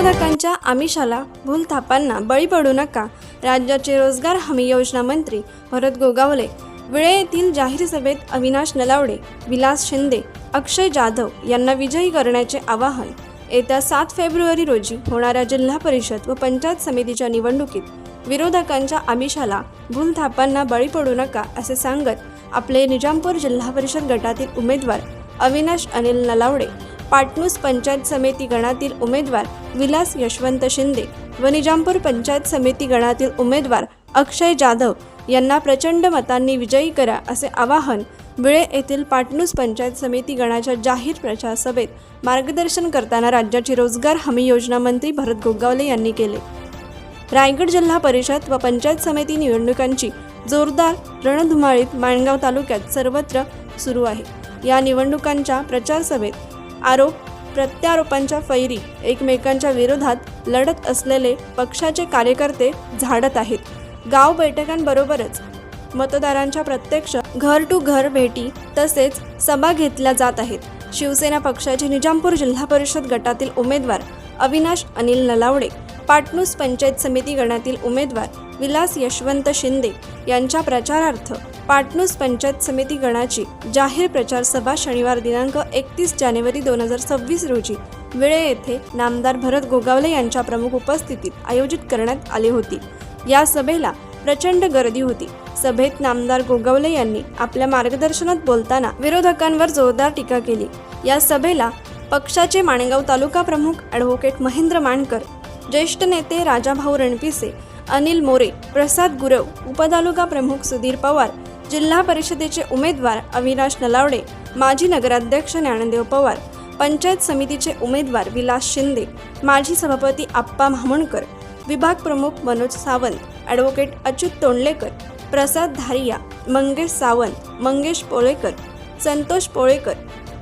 विरोधकांच्या आमिषाला भूलथापांना बळी पडू नका. राज्याचे रोजगार हमी योजना मंत्री भरत गोगावले. विळे येथील जाहीर सभेत अविनाश नलावडे विलास शिंदे अक्षय जाधव यांना विजयी करण्याचे आवाहन. येत्या सात फेब्रुवारी रोजी होणाऱ्या जिल्हा परिषद व पंचायत समितीच्या निवडणुकीत विरोधकांच्या आमिषाला भूलथापांना बळी पडू नका असे सांगत आपले निजामपूर जिल्हा परिषद गटातील उमेदवार अविनाश अनिल नलावडे पाटणूस पंचायत समिती गणातील उमेदवार विलास यशवंत शिंदे व निजामपूर पंचायत समिती गणातील उमेदवार अक्षय जाधव यांना प्रचंड मतांनी विजयी करा असे आवाहन विळे येथील पाटणूस पंचायत समिती गणाच्या जाहीर प्रचार सभेत मार्गदर्शन करताना राज्याची रोजगार हमी योजना मंत्री भरत गोगावले यांनी केले. रायगड जिल्हा परिषद व पंचायत समिती निवडणुकांची जोरदार रणधुमाळीत माणगाव तालुक्यात सर्वत्र सुरू आहे. या निवडणुकांच्या प्रचार सभेत आरोप प्रत्यारोपांच्या फैरी एकमेकांच्या विरोधात लढत असलेले पक्षाचे कार्यकर्ते झाडत आहेत. गाव बैठकांबरोबरच मतदारांच्या प्रत्यक्ष घर टू घर भेटी तसेच सभा घेतल्या जात आहेत. शिवसेना पक्षाचे निजामपूर जिल्हा परिषद गटातील उमेदवार अविनाश अनिल नलावडे पाटणूस पंचायत समिती गणातील उमेदवार विलास यशवंत शिंदे यांच्या प्रचारार्थ पाटणूस पंचायत समिती गणाची जाहीर प्रचार सभा शनिवार दिनांक एकतीस जानेवारी दोन हजार सव्वीस रोजी विळे येथे नामदार भरत गोगावले यांच्या प्रमुख उपस्थितीत आयोजित करण्यात आली होती. या सभेला प्रचंड गर्दी होती. सभेत नामदार गोगावले यांनी आपल्या मार्गदर्शनात बोलताना विरोधकांवर जोरदार टीका केली. या सभेला पक्षाचे माणेगाव तालुका प्रमुख ॲडव्होकेट महेंद्र मांडकर ज्येष्ठ नेते राजाभाऊ रणपिसे अनिल मोरे प्रसाद गुरव उपतालुका प्रमुख सुधीर पवार जिल्हा परिषदेचे उमेदवार अविनाश नलावडे माजी नगराध्यक्ष ज्ञानदेव पवार पंचायत समितीचे उमेदवार विलास शिंदे माजी सभापती आप्पा म्हामणकर विभाग प्रमुख मनोज सावंत ॲडव्होकेट अच्युत तोंडलेकर प्रसाद धारिया मंगेश सावंत मंगेश पोळेकर संतोष पोळेकर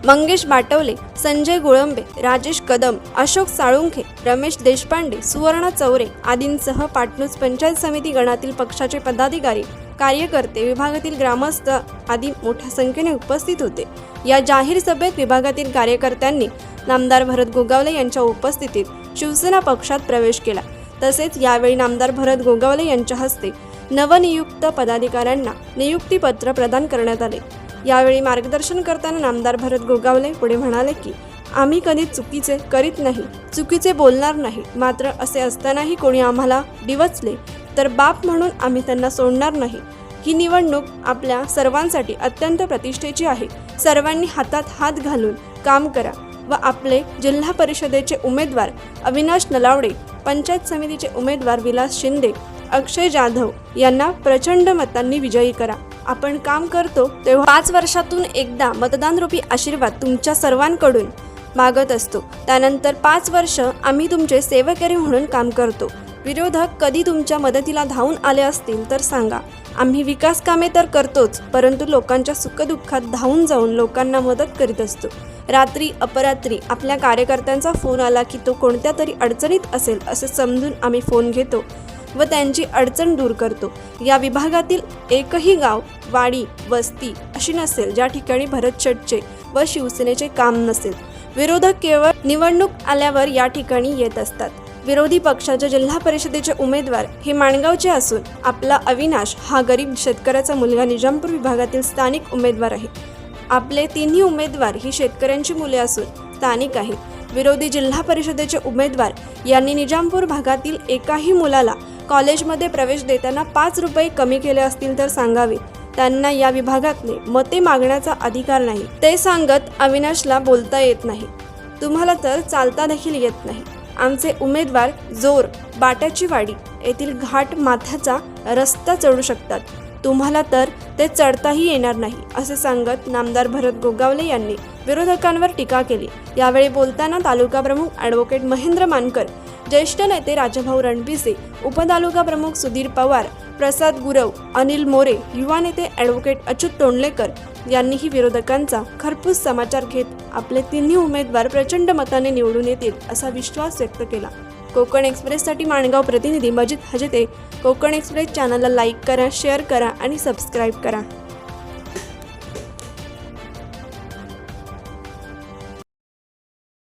मंगेश बाटवले संजय गुळंबे राजेश कदम अशोक साळुंखे रमेश देशपांडे सुवर्ण चौरे आदींसह पाटणूस पंचायत समिती गणातील पक्षाचे पदाधिकारी कार्यकर्ते विभागातील ग्रामस्थ आदी मोठ्या संख्येने उपस्थित होते. या जाहीर सभेत विभागातील कार्यकर्त्यांनी नामदार भरत गोगावले यांच्या उपस्थितीत शिवसेना पक्षात प्रवेश केला. तसेच यावेळी नामदार भरत गोगावले यांच्या हस्ते नवनियुक्त पदाधिकाऱ्यांना नियुक्तीपत्र प्रदान करण्यात आले. यावेळी मार्गदर्शन करताना नामदार भरत गोगावले पुढे म्हणाले की आम्ही कधी चुकीचे करीत नाही चुकीचे बोलणार नाही. मात्र असे असतानाही कोणी आम्हाला डिवचले तर बाप म्हणून आम्ही त्यांना सोडणार नाही. ही निवडणूक आपल्या सर्वांसाठी अत्यंत प्रतिष्ठेची आहे. सर्वांनी हातात हात घालून काम करा व आपले जिल्हा परिषदेचे उमेदवार अविनाश नलावडे पंचायत समितीचे उमेदवार विलास शिंदे अक्षय जाधव यांना प्रचंड मतांनी विजयी करा. आपण काम करतो तेव्हा पाच वर्षातून एकदा मतदानरूपी आशीर्वाद तुमच्या सर्वांकडून मागत असतो. त्यानंतर पाच वर्ष आम्ही तुमचे सेवकरी म्हणून काम करतो. विरोधक कधी तुमच्या मदतीला धावून आले असतील तर सांगा. आम्ही विकास कामे तर करतोच परंतु लोकांच्या सुखदुःखात धावून जाऊन लोकांना मदत करीत असतो. रात्री अपरात्री आपल्या कार्यकर्त्यांचा फोन आला की तो कोणत्या तरी अडचणीत असेल असे समजून आम्ही फोन घेतो. व त्यांची अडचण दूर करतो. या विभागातील एकही गाव वाडी वस्ती अशी नसेल ज्या ठिकाणी भरत शेटचे व शिवसेनेचे काम नसेल. विरोधक केवळ निवडणूक आल्यावर या ठिकाणी येत असतात. विरोधी पक्षाच्या जिल्हा परिषदेचे उमेदवार हे माणगावचे असून आपला अविनाश हा गरीब शेतकऱ्याचा मुलगा निजामपूर विभागातील स्थानिक उमेदवार आहे. आपले तिन्ही उमेदवार ही शेतकऱ्यांची मुले असून स्थानिक आहेत. विरोधी जिल्हा परिषदेचे उमेदवार यांनी निजामपूर भागातील एकाही मुलाला कॉलेजमध्ये प्रवेश देताना पाच रुपये कमी केले असतील तर सांगावे. त्यांना या विभागातले मते मागण्याचा अधिकार नाही. ते सांगत अविनाशला बोलता येत नाही. तुम्हाला तर चालता देखील येत नाही. आमचे उमेदवार जोर बाट्याची वाडी येथील घाट माथ्याचा रस्ता चढू शकतात. तुम्हाला तर ते चढताही येणार नाही असे सांगत नामदार भरत गोगावले यांनी विरोधकांवर टीका केली. यावेळी बोलताना तालुका प्रमुख ॲडव्होकेट महेंद्र मानकर ज्येष्ठ नेते राजभाऊ रणपिसे उपतालुका प्रमुख सुधीर पवार प्रसाद गुरव अनिल मोरे युवा नेते ॲडव्होकेट अच्युत तोंडलेकर यांनीही विरोधकांचा खरपूस समाचार घेत आपले तिन्ही उमेदवार प्रचंड मताने निवडून येतील असा विश्वास व्यक्त केला. कोकण एक्सप्रेससाठी माणगाव प्रतिनिधी मजिद हजते. कोकण एक्सप्रेस चॅनलला लाईक करा शेअर करा आणि सबस्क्राईब करा.